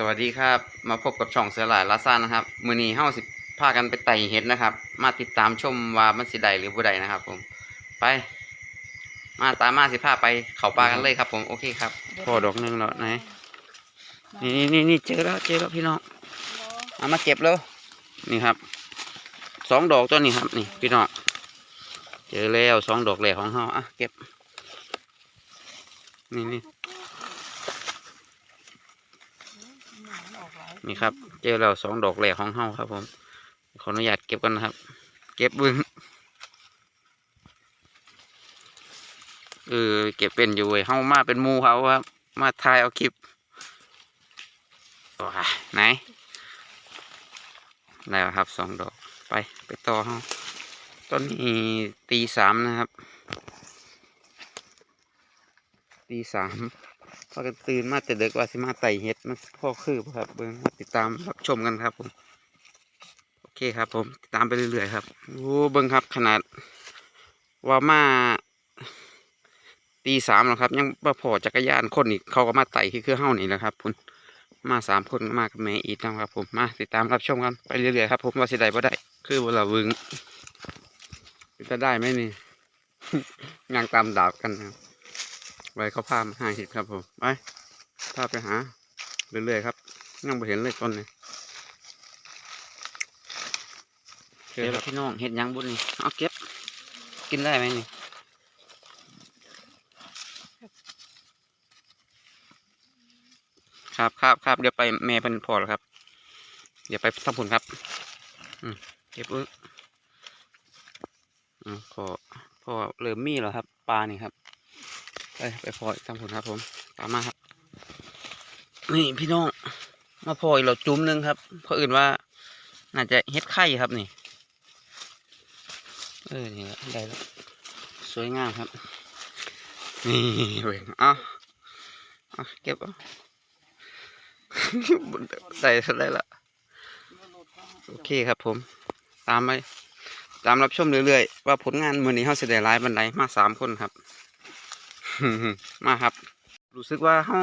สวัสดีครับ มาพบกับช่องเสือหลายลาซ่านะครับ มือนี้เฮาสิพากันไปไต่เห็ดนะครับ มาติดตามชมว่ามันสิใดหรือบ่ใดนะครับ ผม ไป มาตามมาสิพาไปเขาปลากันเลยครับ ผมโอเคครับพอดอกหนึงแล้วไหนนี่นี่นี่นี่เจอแล้วเจอแล้วพี่น้องเอามาเก็บแล้วนี่ครับสองดอกตัวนี้ครับ นี่ พี่น้องเจอแล้วสองดอกแหลกของเฮาอะเก็บ นี่นี่ นี่ครับ เจอแล้วสองดอกแหลกของเฮาครับผม ขออนุญาตเก็บกันนะครับ เก็บบึงเออเก็บเป็นอยู่เว้ยเฮามาเป็นมูเขาครับ มาถ่ายเอาคลิปว้าไหนได้แล้วครับสองดอกไปไปต่อเฮาต้นนี้ตีสามนะครับ ตีสามากันตื่นมาแต่เด็กว่าสิมาไต่เห็ดมันพ่อคือบ่ครับเบิ่งติดตามรับชมกันครับผมโอเคครับผมติดตามไปเรื่อยๆครับโอ้เบิ่งครับขนาดว่ามาตีสามแล้วครับ ยังบ่พอจักรยานคนอีกเขาก็มาไต่คือคือเฮ้านี่แหละครับคุณมาสามคนมากับแม่อีกนะครับผมมาติดตามรับชมกันไปเรื่อยๆครับผมว่าสิได้บ่ได้ คือบ่ละวึงจะได้ไหมนี่งานตามดาบกันครับ ไว้เขาพามาหาเห็ดครับผมไปพาไปหาเรื่อยๆครับยังไม่เห็นเลยต้นนี้เก็บแล้วพี่น้องเห็ดหยังบุญนี่เอาเก็บ กินได้ไหมนี่ครับครับครับเดี๋ยวไปแม่เป็นพอแล้วครับ เดี๋ยวไปทำผลครับอืมเก็บอึอืมพอพอเริ่มมีแล้วครับ ปลานี่ครับ ไปไปพออีกทำผลครับผมตามมาครับ นี่พี่น้องมาพออีกเราจุ้มหนึงครับเพราะอื่นว่า น่าจะเฮ็ดไข่ครับนี่ เออนี่ได้แล้วสวยงามครับ นี่เว้ยเอะอะเก็บเอาได้เท่าไรละโอเคครับผม ตามไปตามรับชมเรื่อยๆ ว่าผลงานมือนี้เขาเสด็จร้ายบันไดมาสามคนครับ มาครับ รู้สึกว่าเฮา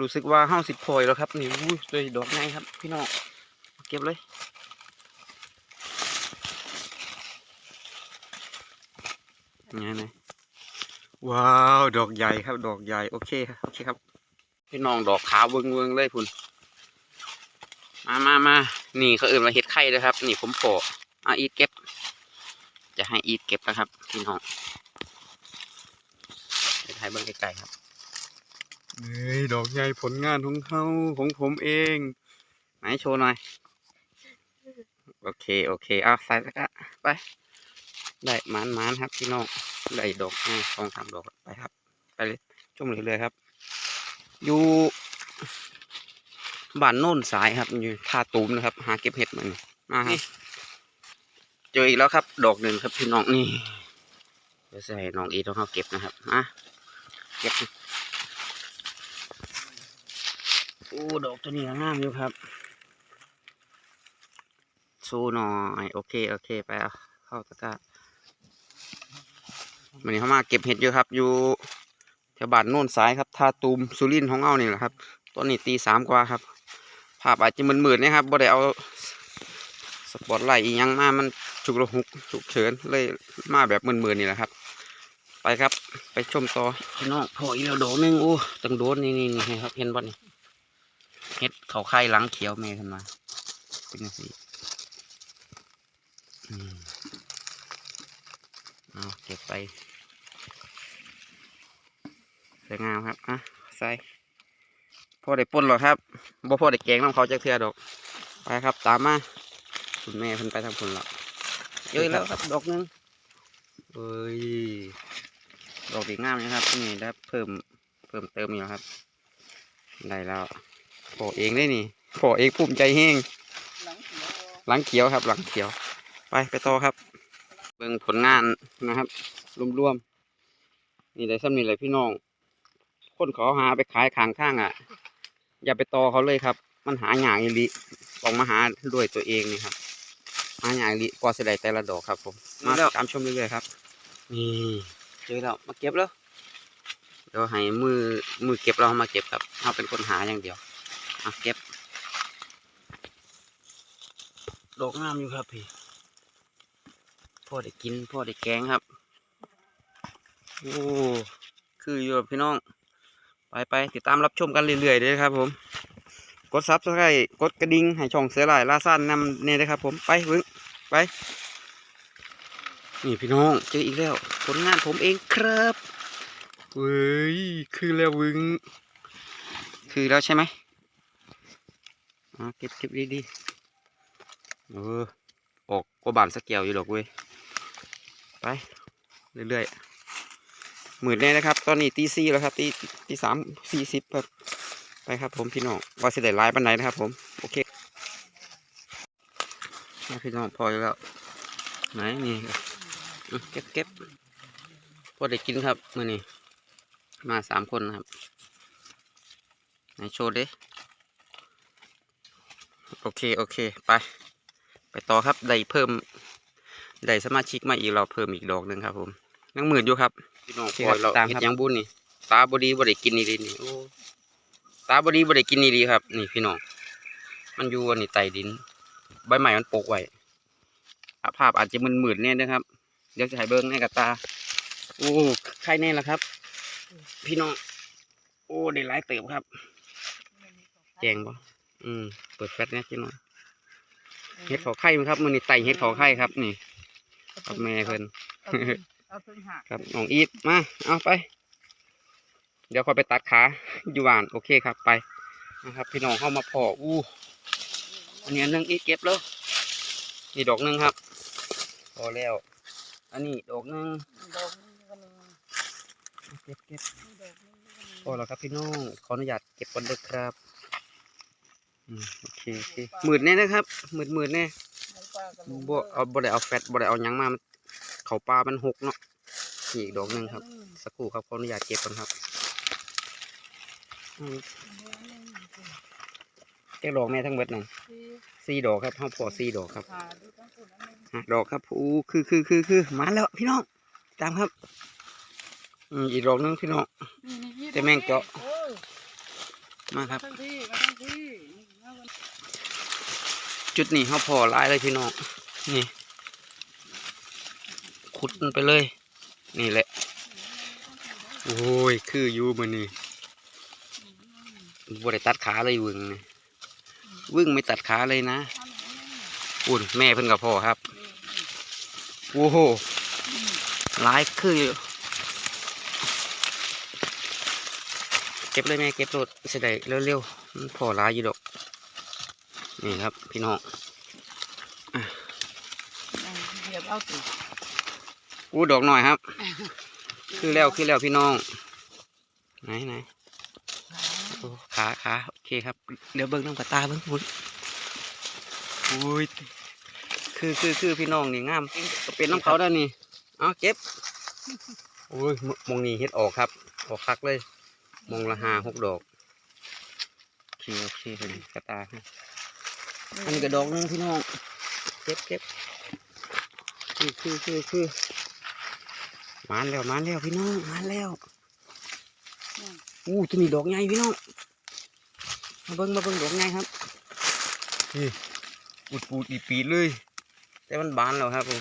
รู้สึกว่าเฮาสิพอยแล้วครับ นี่อุ้ยตัวดอกไงครับ พี่น้องเก็บเลยไงไงว้าว ดอกใหญ่ครับ ดอกใหญ่ โอเคครับโอเคครับ พี่น้องดอกขาวเวิงเวิงๆเลยพุ่นมามามานี่เขาเอื่นมาเห็ดไข่เลยครับ นี่ผมโปะเอาอีทเก็บ จะให้อีทเก็บนะครับ พี่น้อง ถ่ายเบิ้งไกลๆครับเฮ้ยดอกใหญ่ผลงานของเขาของผมเอง ไหนโชว์หน่อย โอเค โอเคเอาใส่ตะกร้าไป ได้หมานหมานครับพี่น้อง ได้ดอกง่ายสองสามดอกไปครับ ไปเลยชมเลยเลยครับ อยู่บ้านโน่นสายครับ อยู่ท่าตูมนะครับ หาเก็บเห็ดมันมาครับเจออีกแล้วครับ ดอกหนึ่งครับพี่น้องนี่เดี๋ยวจะให้น้องอีต้องเขาเก็บนะครับมา เก็บนะโอ้ดอกตัวนี้งามอยู่ครับสู้หน่อยโอเคโอเคไปเอาเข้าตะกร้าวันนี้เขามาเก็บเห็ดอยู่ครับ อยู่แถวบ้านโน่นสายครับท่าตูมสุรินทร์ของเอานี่แหละครับต้นนี้ตีสามกว่าครับ ภาพอาจจะมืดๆนะครับบ่ได้เอาสปอตไลท์อีหยังมามันฉุกระหุกฉุกเฉินเลยมาแบบมืดๆนี่แหละครับ ไปครับ ไปชมต่อพี่น้องพออีแล้วดอกหนึงโอ้ตังโดนนี่นี่นี่ครับเห็นบ่นี่เห็ดเขาไข่หลังเขียวเมย์ขึ้นมา เป็นยังไงอืมเอาเก็บไปสวยงามครับอะใส่พอได้ป่นหรอครับบ่พอได้แกงน้ำเขาจะเทื่อดอก ไปครับ ตามมาคุณแม่เพิ่นไปทางผลแล้วเยอะแล้วครับดอกหนึงเอ้ย ดอกดีงามนะครับนี่ได้เพิ่มเพิ่มเติมอยู่ครับได้แล้วพอเองได้นี่พอเองภูมิใจแห้งหลังเขียวครับ หลังเขียว ไปไปต่อครับ เบิ่งผลงานนะครับรวมๆนี่ได้ซ้ำนี่เลยพี่น้องคนเขาหาไปขายขางทางอะ อย่าไปต่อเขาเลยครับ มันหาหยางอีหลิต้องมาหาด้วยตัวเองนี่ครับหาหยางอีหลิกว่าจะได้แต่ละดอกครับผมมาตามชมเรื่อยๆครับนี่ เจอแล้วมาเก็บแล้วเดี๋ยวให้มือมือเก็บเรามาเก็บครับเราเป็นคนหาอย่างเดียวมาเก็บ ดอกงามอยู่ครับพี่พ่อได้กินพ่อได้แกงครับโอ้คืออยู่พี่น้อง ไปไปติดตามรับชมกันเรื่อยๆเลยครับ ผม กดซับสไครต์กดกระดิ่งให้ช่องเสือหลายล่าสั้นนำเนี่ยนะครับ ผมไปเพิ่งไป นี่พี่น้องเจออีกแล้ว ผลงานผมเองครับเว้ยคือแล้ววึง คือแล้วใช่ไหมเก็บเก็บดีๆเออออกกว่าบานสักเกี่ยวอยู่ดอกเว้ย ไปเรื่อยๆหมื่นแน่นะครับ ตอนนี้ตีสี่แล้วครับตีตีสามสี่สิบครับไปครับผมพี่น้องว่าสิได้ไลายปันไหนนะครับผมโอเคมาพี่น้องพอแล้วไหนนี่ เก็บเก็บพอได้กินครับมื่อนี้มาสามคนนะครับไหนโชว์ดิโอเค โอเค ไป ไปต่อครับได้เพิ่มได้สมาชิกมาอีกเราเพิ่มอีกดอกหนึ่งครับ ผมยังหมื่นอยู่ครับพี่น้องพอเราตามเฮ็ครัดบหยังบุญนี่ ตาบดีบ่ได้กินนี่ดีนี่โอ้ตาบดีบ่ได้กินนี่ดีครับ นี่พี่น้องมันอยู่อันนี้ใต้ดิน ใบใหม่มันปกไว้อะภาพอาจจะมึนๆเนี่ยนะครับ เดี๋ยวจะให้เบิ้งให้กับตา โอ้ใครแน่ละครับ พี่น้อง โอ้ได้หลายเติบครับแจงบ่อืม เปิดแฟลชเนี่ยพี่น้องเห็ดเขาไข่มั้งครับมือนี่ไต่เห็ดเขาไข่ครับ นี่กับแม่เพิ่นเอาเพิ่งหักครับน้องอีทมา เอาไป เดี๋ยวคอยไปตัดขาอยู่บ้าน โอเคครับไปนะครับพี่น้องเข้ามาพออู้อันนี้อันหนึงอีกเก็บแล้วนี่ดอกหนึงครับ พอแล้ว อันนี้ดอกหนึงดอกนี้ก็หนึ่งเก็บเก็บดอกนี้ก็หนึ่งพอแล้วครับพี่น้องขออนุญาตเก็บก่อนเด้อครับอืมโอเคโอเคหมื่นแน่นะครับหมื่นหมื่นแน่น้ำปลากระโหลกบ่เอาบ่ได้เอาแฟตบ่ได้เอาหยังมามันเขาปลามันหกเนาะนี่อีกดอกหนึงครับ สักครู่ครับขออนุญาตเก็บก่อนครับอืม แกดอกแม่ทั้งเบิดนั่นสี่สี่ดอกครับเฮาพอสี่ดอกครับขาดูต้องพูดอันนึงห้าดอกครับอู้คือคือคือคือมาแล้วพี่น้องตามครับอืมอีกดอกหนึงพี่น้องนี่นี่ยี่แต่แม่งเจาะโอ้ยมาครับทั้งที่มาทั้งที่นี่มาวันจุดนี้เฮาพอหลายเลยพี่น้องนี่ ขุดมันไปเลย นี่แหละ โอ้ย คืออยู่มื้อนี้บ่ได้ตัดขาเลยวึงนี่ วึงไม่ตัดขาเลยนะอุ่นแม่เพิ่นกับพ่อครับโอ้โหหลายคืออยู่เก็บเลยแม่เก็บรถเสียดายเร็วๆมันพอหลายอยู่ดอกนี่ครับ พี่น้องเหยียบเอาสิอู้ดอกหน่อยครับ คือแล้วคือแล้วพี่น้องไหนไหนโอ้ ขาขาโอเคครับ เดี๋ยวเบิ้งน้ำกระตาเบิ้งอุ้ยอุ้ยคือคือคือพี่น้องนี่งามก็เป็นน้ำเขาได้นี่เอาเก็บโอ้ยมองนี่เฮ็ดออกครับ ออกคักเลยมองละห้าหกดอกโอเคโอเคเป็นกระตาครับอันนี้ก็ดอกนึงพี่น้องเก็บเก็บคือคือคือคือมานแล้วมานแล้วพี่น้องมานแล้ว อู้ตัวนี้ดอกใหญ่พี่น้องมาเบิ้งมาเบิ้งดอกใหญ่ครับนี่ปูดปูดอีปีดเลย แต่มันบานแล้วครับผม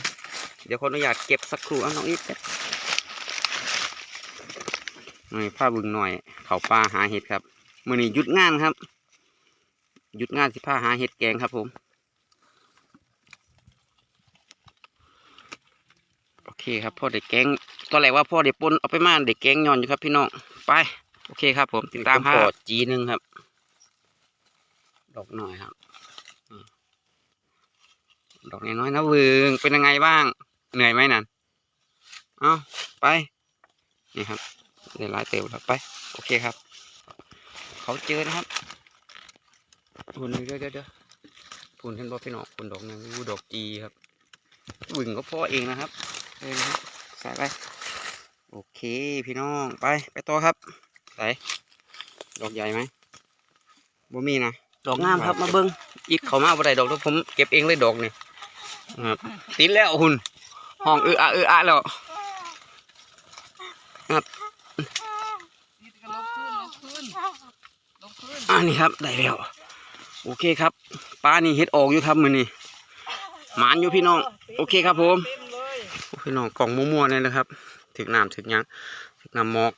เดี๋ยวขออนุญาตเก็บสักครู่อะน้องอีกหน่อยผ้าบึงหน่อย เขาปลาหาเห็ดครับมื่อนี้หยุดงานครับหยุดงานสิผ้าหาเห็ดแกงครับผมโอเคครับพ่อเด็กแกงตอนแรกว่าพ่อเด็กปนเอาไปมาเด็กแกงย้อนอยู่ครับพี่น้องไป โอเคครับ ผมติดตามครับจีหนึ่งครับ ดอกหน่อยครับนี่ดอกน้อยๆนะเวงเป็นยังไงบ้าง เหนื่อยไหมนั่นเอาไปนี่ครับเดี๋ยวไล่เต๋วแล้วไป โอเคครับ เขาเจอนะครับพุ่นเดี๋ยวเดี๋ยวเดี๋ยวพุ่นเห็นบ่พี่น้องพุ่นดอกหนึงอู้ดอกจีครับวึงก็พ่อเองนะครับเออนะครับใส่ไปโอเคพี่น้องไปไปต่อครับ ใส่ดอกใหญ่ไหมบ่มีนะดอกงามครับมาเบิ้งอีกเขามาบ่ได้ดอกแล้วผมเก็บเองเลยดอกนี่ครับติดแล้วหุ่นห้องเอออะเอออะแล้วนี่ก็ลบขึ้นลบขึ้นลบขึ้นอ่านี่ครับได้แล้วโอเคครับปลานี่เฮ็ดออกอยู่ครับมือนี่หมานอยู่พี่น้อง โอเคครับผมเต็มเลยโอ้พี่น้องกล่องมั่วๆเนี่ยนะครับถึกน้ำถึกหยังถึกน้ำหมอก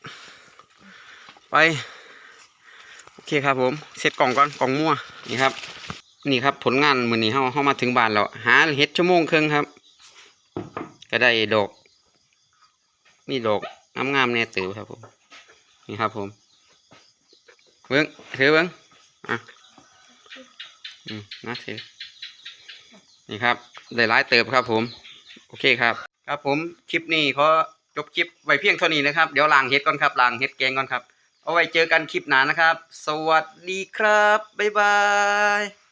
ไป โอเคครับผมเสร็จกล่องก่อนกล่องมั่วนี่ครับ นี่ครับผลงานมือนี้เฮาเฮามาถึงบ้านแล้วหาเห็ดชั่วโมงครึ่งครับ ก็ได้ดอกนี่ดอกงามๆแน่ตือครับผมนี่ครับผมเบิ้งถือเบิ้งอะอืมนะถือนี่ครับได้หลายเติบครับผม โอเคครับ ครับผมคลิปนี้ขอจบคลิปไว้เพียงเท่านี้นะครับ เดี๋ยวล้างเห็ดก่อนครับล้างเห็ดแกงก่อนครับ เอาไว้เจอกันคลิปหน้านะครับ สวัสดีครับ บ๊ายบาย